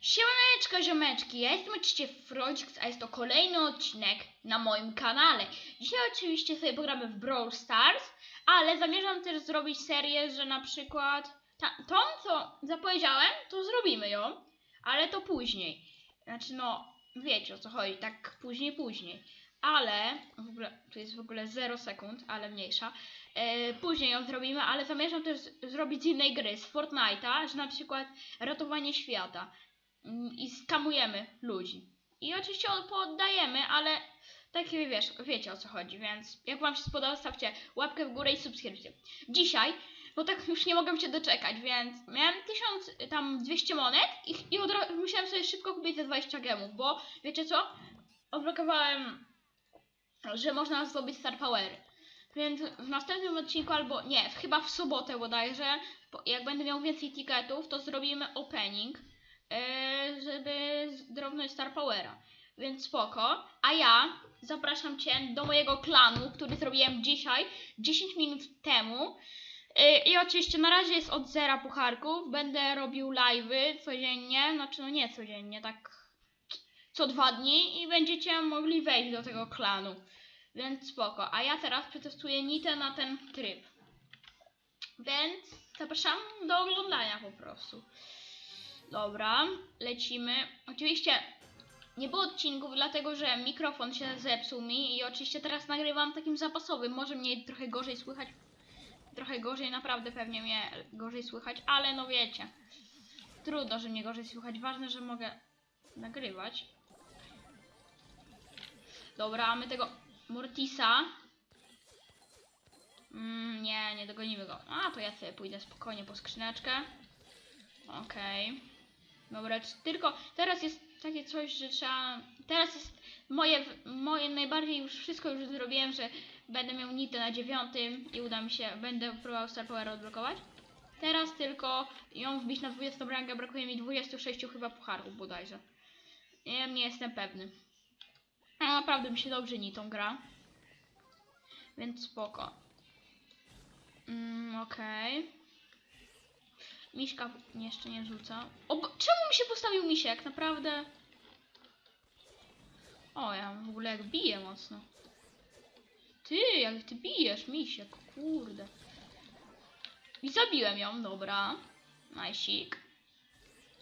Siemaneczko ziomeczki, ja jestem oczywiście Frodzix, a jest to kolejny odcinek na moim kanale. Dzisiaj oczywiście sobie pogramy w Brawl Stars, ale zamierzam też zrobić serię, że na przykład ta, tą, co zapowiedziałem, to zrobimy ją, ale to później. Znaczy no, wiecie o co chodzi, tak później, później. Ale, w ogóle, tu jest w ogóle 0 sekund, ale mniejsza. E, później ją zrobimy, ale zamierzam też zrobić z innej gry, z Fortnite'a, że na przykład ratowanie świata mm, i skamujemy ludzi. I oczywiście od- poddajemy, ale takie wiesz, wiecie o co chodzi, więc jak wam się spodoba, stawcie łapkę w górę i subskrypcję. Dzisiaj, bo tak już nie mogę się doczekać, więc miałem 1000, tam 200 monet i, i od razu musiałem sobie szybko kupić te 20 gemów, bo wiecie co? Odblokowałem, że można zdobyć Star Powery. Więc w następnym odcinku, albo nie, chyba w sobotę bodajże, jak będę miał więcej ticketów, to zrobimy opening e, żeby zdrobnąć Star Powera. Więc spoko. A ja zapraszam Cię do mojego klanu, który zrobiłem dzisiaj, 10 minut temu. E, I oczywiście na razie jest od zera pucharków. Będę robił live'y codziennie, znaczy no nie codziennie, tak co dwa dni i będziecie mogli wejść do tego klanu. Więc spoko. A ja teraz przetestuję Nitę na ten tryb. Więc zapraszam do oglądania po prostu. Dobra, lecimy. Oczywiście nie było odcinków, dlatego że mikrofon się zepsuł mi i oczywiście teraz nagrywam takim zapasowym. Może mnie trochę gorzej słychać. Trochę gorzej, naprawdę pewnie mnie gorzej słychać, ale no wiecie. Trudno, że mnie gorzej słychać. Ważne, że mogę nagrywać. Dobra, mamy tego Mortisa. Mm, nie, nie dogonimy go. A, to ja sobie pójdę spokojnie po skrzyneczkę. Okej. Dobra, czy tylko teraz jest takie coś, że trzeba. Teraz jest moje, moje najbardziej już wszystko już zrobiłem, że będę miał nitę na dziewiątym i uda mi się, będę próbował Star Power odblokować. Teraz tylko ją wbić na 20 rangę, brakuje mi 26 chyba pucharów bodajże. Nie, nie jestem pewny. A naprawdę mi się dobrze nitą gra. Więc spoko. Mm, okej. Miśka jeszcze nie rzuca. O, czemu mi się postawił misiek? Naprawdę. O, ja w ogóle jak biję mocno. Ty, jak ty bijesz, misiek, kurde. I zabiłem ją, dobra. Najsik.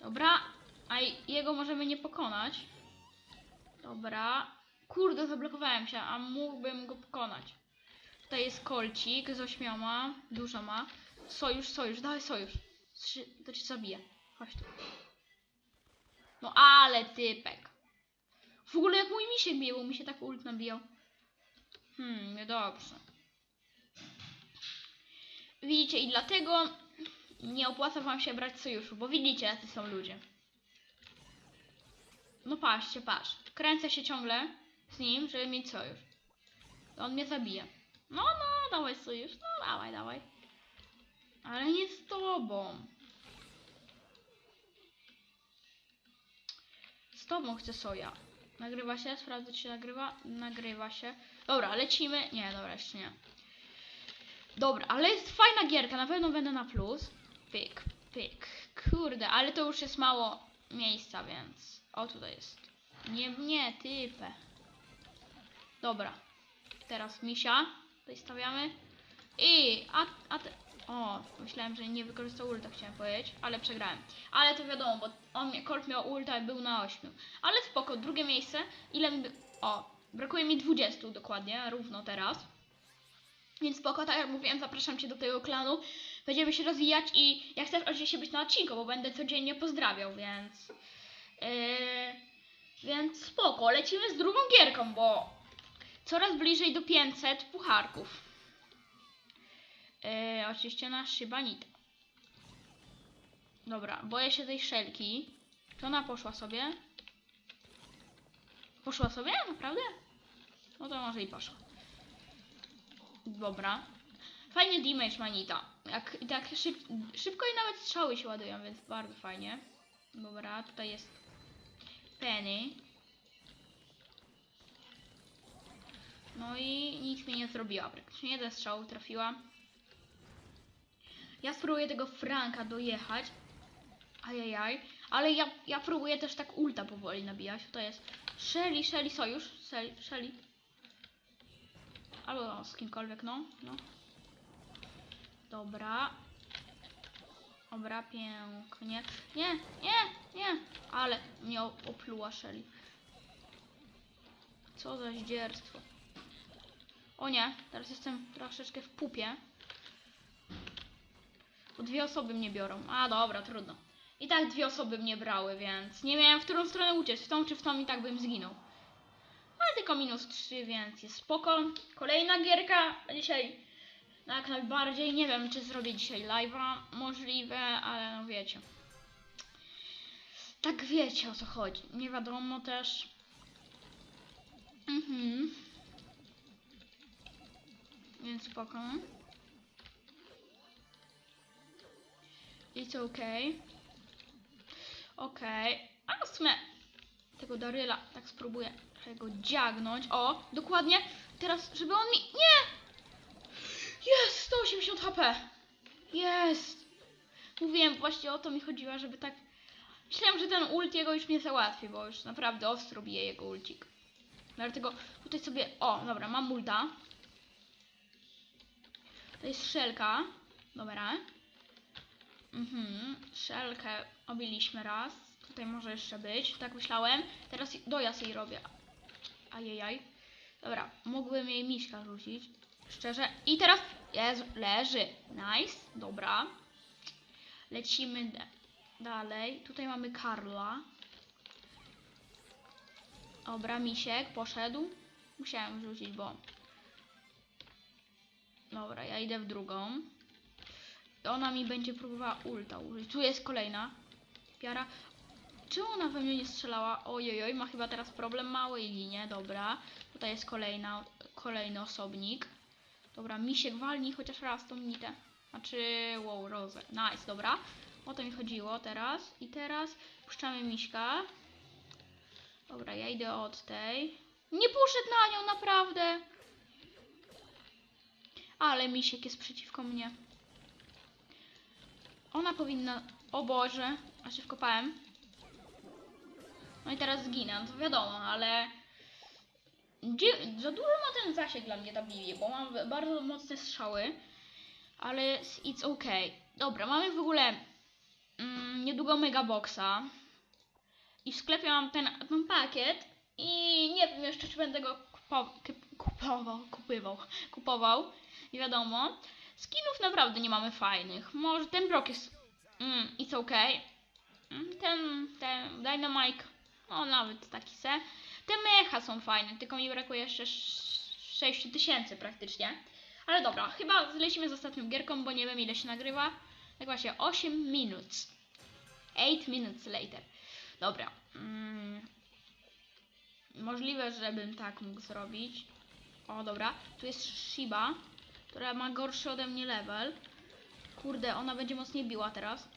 Dobra, a jego możemy nie pokonać. Dobra. Kurde, zablokowałem się, a mógłbym go pokonać. Tutaj jest kolcik z ośmioma. Dużo ma. Sojusz, sojusz, dawaj sojusz. To cię zabije. Chodź tu. No ale typek. W ogóle jak mój misiek bił, mi się tak ult nabijał. Hmm, niedobrze. Widzicie, i dlatego nie opłaca wam się brać sojuszu, bo widzicie, jacy są ludzie. No patrzcie, patrz. Kręcę się ciągle z nim, żeby mieć sojusz. To on mnie zabije. No, no, dawaj sojusz. No, dawaj, dawaj. Ale nie z tobą. Z tobą chcę soja. Nagrywa się? Sprawdzę, czy nagrywa. Nagrywa się. Dobra, lecimy. Nie, dobra, jeszcze nie. Dobra, ale jest fajna gierka. Na pewno będę na plus. Pyk, pyk. Kurde, ale to już jest mało miejsca, więc... O, tutaj jest. Nie, nie, typę. Dobra. Teraz misia. Tutaj stawiamy. I, a, a te... O, myślałem, że nie wykorzystał ulta, chciałem powiedzieć, ale przegrałem. Ale to wiadomo, bo on, Colt miał ulta i był na 8. Ale spoko, drugie miejsce. Ile mi... O, brakuje mi 20 dokładnie, równo teraz. Więc spoko, tak jak mówiłem, zapraszam Cię do tego klanu. Będziemy się rozwijać i jak chcesz oczywiście być na odcinku, bo będę codziennie pozdrawiał, więc... Yy, więc spoko, lecimy z drugą gierką, bo coraz bliżej do 500 pucharków. Yy, oczywiście na szybanita. Dobra, boję się tej szelki. Czy ona poszła sobie? Poszła sobie? Naprawdę? No to może i poszła. Dobra. Fajnie damage manita. Jak, tak szyb, szybko i nawet strzały się ładują, więc bardzo fajnie. Dobra, tutaj jest Penny. No i nic mi nie zrobiła. Praktycznie jeden strzał trafiła. Ja spróbuję tego Franka dojechać. Ajajaj. Ale ja, ja próbuję też tak ulta powoli nabijać. To jest Shelly, Shelly sojusz. Shelly. Shelly. Albo z kimkolwiek, no. no. Dobra. Dobra, pięknie. Nie, nie, nie. Ale mnie opluła Shelly. Co za zdzierstwo. O nie, teraz jestem troszeczkę w pupie. Bo dwie osoby mnie biorą. A dobra, trudno. I tak dwie osoby mnie brały, więc nie miałem w którą stronę uciec. W tą czy w tą i tak bym zginął. Ale tylko minus 3, więc jest spoko. Kolejna gierka. Dzisiaj no jak najbardziej. Nie wiem, czy zrobię dzisiaj live'a. Możliwe, ale no wiecie. Tak wiecie o co chodzi. Nie wiadomo też. Mhm. Więc spoko. It's okay. Okej. A w sumie tego Daryla tak spróbuję go dziagnąć. O, dokładnie. Teraz, żeby on mi... Nie! Jest! 180 HP! Jest! Mówiłem, właśnie o to mi chodziło, żeby tak... Myślałem, że ten ult jego już mnie załatwi, bo już naprawdę ostro bije jego ulcik. Dlatego tutaj sobie... O, dobra, mam ulta. To jest szelka. Dobra. Mhm, szelkę obiliśmy raz. Tutaj może jeszcze być, tak myślałem. Teraz dojazd jej robię. Ajajaj. Dobra, mógłbym jej miśka rzucić. Szczerze. I teraz leży. Nice, dobra. Lecimy da- dalej. Tutaj mamy Karla. Dobra, misiek poszedł. Musiałem rzucić, bo... Dobra, ja idę w drugą. Ona mi będzie próbowała ulta użyć. Tu jest kolejna. Piara. Czemu ona we mnie nie strzelała? Ojojoj, ma chyba teraz problem mały i ginie. Dobra. Tutaj jest kolejna, kolejny osobnik. Dobra, misiek walnij chociaż raz tą nitę. Znaczy, wow, rozę. Nice, dobra. O to mi chodziło teraz. I teraz puszczamy miśka. Dobra, ja idę od tej. Nie poszedł na nią, naprawdę. Ale misiek jest przeciwko mnie. Ona powinna... O Boże, a się wkopałem. No i teraz zginę, no to wiadomo, ale... Dzie- Za dużo ma ten zasięg dla mnie ta Bibi, bo mam bardzo mocne strzały. Ale it's okay. Dobra, mamy w ogóle mm, niedługo Megaboxa. I w sklepie mam ten, ten pakiet. I nie wiem jeszcze, czy będę go kupo- kup- kupował, kupywał, kupował. Nie wiadomo. Skinów naprawdę nie mamy fajnych. Może ten brok jest. Mm, it's okay. Mm, Ten, ten Dynamite. No nawet taki se. Te mecha są fajne, tylko mi brakuje jeszcze 6 tysięcy praktycznie. Ale dobra, chyba zlecimy z ostatnią gierką, bo nie wiem ile się nagrywa. Tak właśnie, 8 minut. 8 minutes later. Dobra. Mm. Możliwe, żebym tak mógł zrobić. O, dobra. Tu jest Shiba, która ma gorszy ode mnie level. Kurde, ona będzie mocniej biła teraz.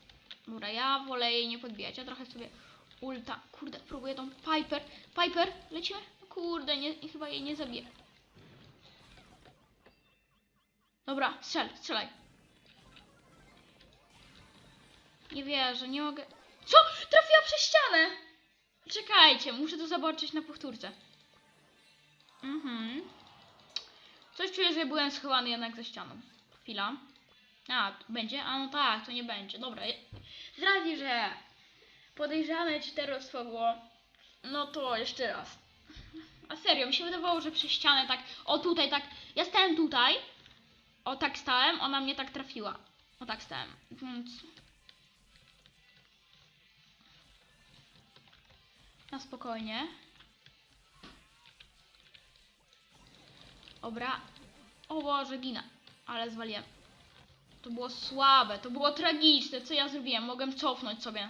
Dobra, ja wolę jej nie podbijać. Ja trochę sobie ulta. Kurde, próbuję tą Piper. Piper, lecimy? No Kurde, nie, chyba jej nie zabiję. Dobra, strzel, strzelaj. Nie wierzę, nie mogę. Co? Trafiła przez ścianę! Czekajcie, muszę to zobaczyć na powtórce. Mhm. Coś czuję, że byłem schowany jednak za ścianą. Chwila. A, będzie? A no tak, to nie będzie. Dobra. Z racji, że podejrzane czterostwo było, no to jeszcze raz. A serio, mi się wydawało, że przez ścianę tak, o tutaj tak, ja stałem tutaj, o tak stałem, ona mnie tak trafiła. O tak stałem, więc... Na spokojnie. Dobra. O Boże, ginę. Ale zwaliłem. To było słabe, to było tragiczne. Co ja zrobiłem? Mogłem cofnąć sobie.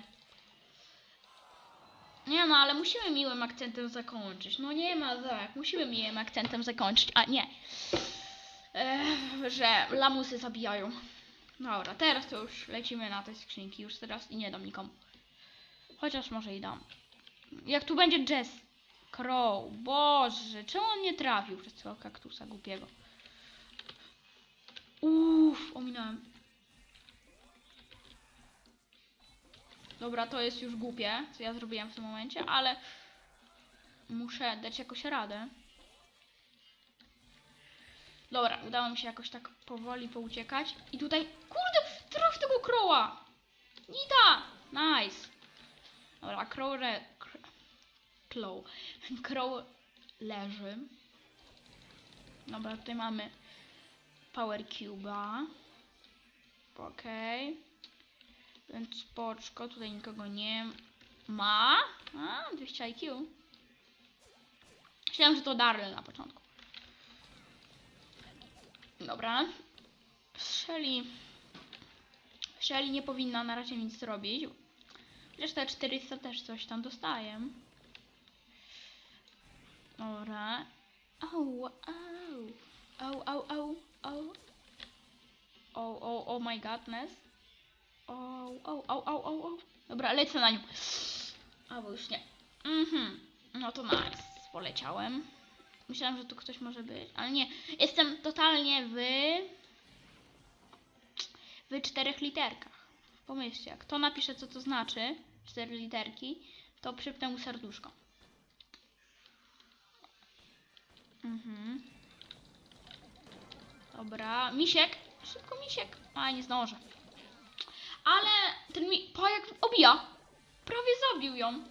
Nie no, ale musimy miłym akcentem zakończyć. No nie ma jak. Musimy miłym akcentem zakończyć. A nie. Ech, że lamusy zabijają. Dobra, teraz to już lecimy na te skrzynki. Już teraz i nie dam nikomu. Chociaż może i dam. Jak tu będzie Jess? Crow. Boże, czemu on nie trafił przez tego kaktusa głupiego? Uff, ominąłem. Dobra, to jest już głupie, co ja zrobiłem w tym momencie, ale muszę dać jakoś radę. Dobra, udało mi się jakoś tak powoli pouciekać. I tutaj, kurde, traf tego kroła! Nita! Nice! Dobra, crow, re, kr, crow, crow leży. Dobra, tutaj mamy Power Cube'a. Okej. Więc spoczko, tutaj nikogo nie ma. A, 200 IQ. Myślałem, że to Darrell na początku. Dobra. Shelly. Shelly nie powinna na razie nic zrobić. Chociaż te 400 też coś tam dostaję. Dobra. Au, au. Au, au, au, au. Oh, oh, oh my godness. Oh, oh, oh, oh, oh, oh. Dobra, lecę na nią. Albo już nie. Mhm. No to nice. Poleciałem. Myślałem, że tu ktoś może być, ale nie. Jestem totalnie w... w czterech literkach. Pomyślcie, jak to napisze, co to znaczy, cztery literki, to przypnę mu serduszko. Mhm. Dobra, misiek. Szybko misiek. A, nie zdążę. Ale ten mi... Pa, jak obija. Prawie zabił ją.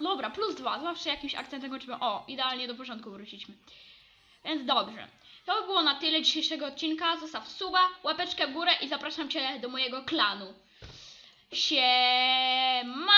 Dobra, plus dwa. Zawsze jakimś akcentem kończymy. O, idealnie do porządku wróciliśmy. Więc dobrze. To by było na tyle dzisiejszego odcinka. Zostaw suba, łapeczkę w górę i zapraszam Cię do mojego klanu. Siema!